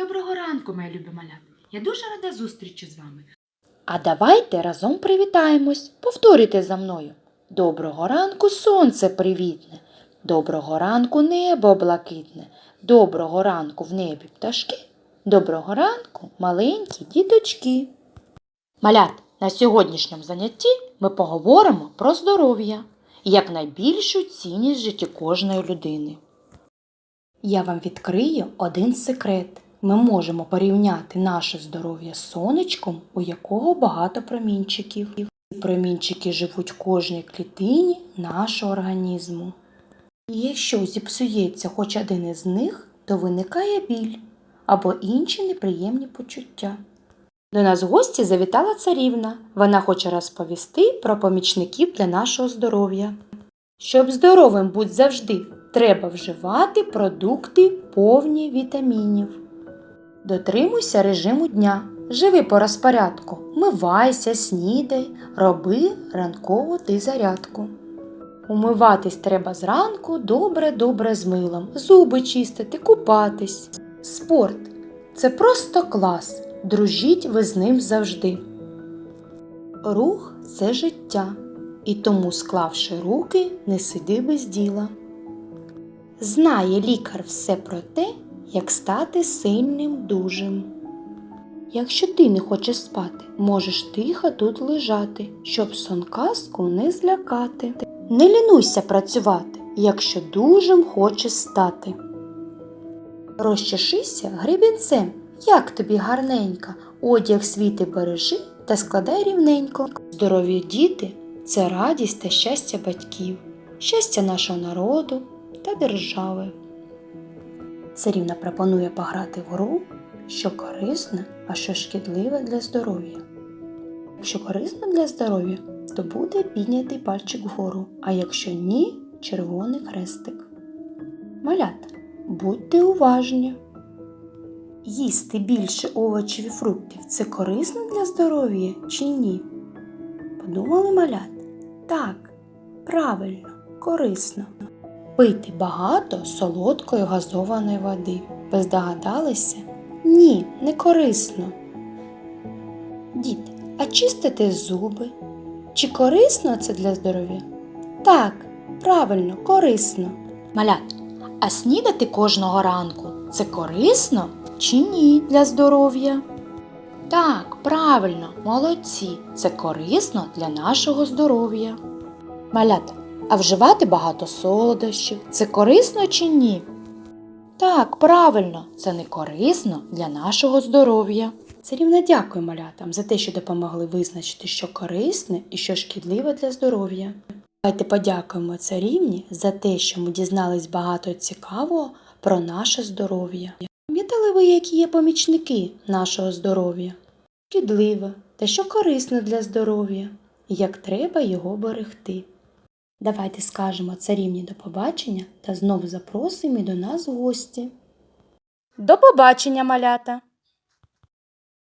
Доброго ранку, моя любі малята. Я дуже рада зустрічі з вами. А давайте разом привітаємось. Повторюйте за мною. Доброго ранку, сонце привітне. Доброго ранку, небо блакитне. Доброго ранку в небі пташки. Доброго ранку, маленькі діточки. Малят, на сьогоднішньому занятті ми поговоримо про здоров'я як найбільшу цінність в житті кожної людини. Я вам відкрию один секрет. Ми можемо порівняти наше здоров'я з сонечком, у якого багато промінчиків. Промінчики живуть в кожній клітині нашого організму. І якщо зіпсується хоч один із них, то виникає біль або інші неприємні почуття. До нас в гості завітала царівна. Вона хоче розповісти про помічників для нашого здоров'я. Щоб здоровим бути завжди, треба вживати продукти повні вітамінів. Дотримуйся режиму дня. Живи по розпорядку. Мивайся, снідай, роби ранкову ти зарядку. Умиватись треба зранку добре-добре з милом, зуби чистити, купатись. Спорт це просто клас. Дружіть ви з ним завжди. Рух це життя, і тому, склавши руки, не сиди без діла. Знає лікар все про те, як стати сильним дужим. Якщо ти не хочеш спати, можеш тихо тут лежати, щоб сон казку не злякати. Не лінуйся працювати, якщо дужим хочеш стати. Розчешися гребінцем, як тобі гарненько, одяг свій ти бережи та складай рівненько. Здорові діти це радість та щастя батьків, щастя нашого народу та держави. Царівна пропонує пограти в гру, що корисне, а що шкідливе для здоров'я. Якщо корисно для здоров'я, то буде піднятий пальчик вгору, а якщо ні, червоний хрестик. Малята, будьте уважні. Їсти більше овочів і фруктів це корисно для здоров'я чи ні? Подумали малят? Так, правильно, корисно. Пити багато солодкої газованої води. Ви здогадалися? Ні, не корисно. Діти, а чистити зуби? Чи корисно це для здоров'я? Так, правильно, корисно. Малят, а снідати кожного ранку це корисно чи ні для здоров'я? Так, правильно, молодці. Це корисно для нашого здоров'я. Малята, а вживати багато солодощів це корисно чи ні? Так, правильно, це не корисно для нашого здоров'я. Царівна дякую малятам за те, що допомогли визначити, що корисне і що шкідливе для здоров'я. Давайте подякуємо царівні за те, що ми дізнались багато цікавого про наше здоров'я. Пам'ятали ви, які є помічники нашого здоров'я? Шкідливе та що корисне для здоров'я, як треба його берегти. Давайте скажемо царівні до побачення та знову запросимо і до нас в гості. До побачення, малята!